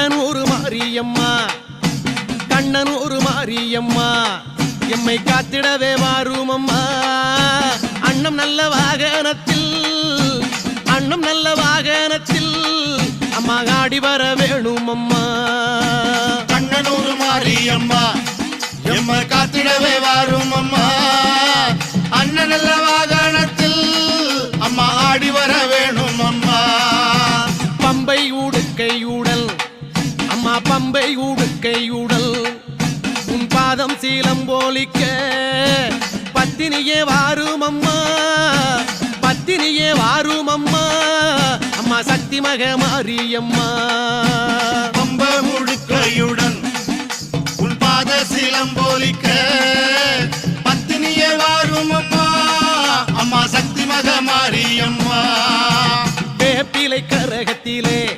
கண்ணன் ஒரு மாரியம்மா. கண்ணன் ஒரு மாரியம்மா. எம்மை காத்திடவே வாரும் அம்மா அண்ணம் நல்ல வாகனத்தில் அண்ணம் நல்ல வாகனத்தில் அம்மா ஆடி வர வேணும் அம்மா கண்ணன் ஒரு மாரியம்மா எம்மை காத்திடவே பம்பை ஊடுக்கை ஊடல். உன் பாதம் சீலம் போலிக்க. பத்தினியே வாரும் அம்மா. பத்தினியே வாரும் அம்மா. அம்மா சக்தி மக மாரியம்மா. பம்ப முழுக்கையுடன் உன் பாத சிலம்போலிக்க பத்தினியே வாரும் அம்மா. அம்மா சக்தி மக மாரியம்மா. வேப்பிலை கரகத்திலே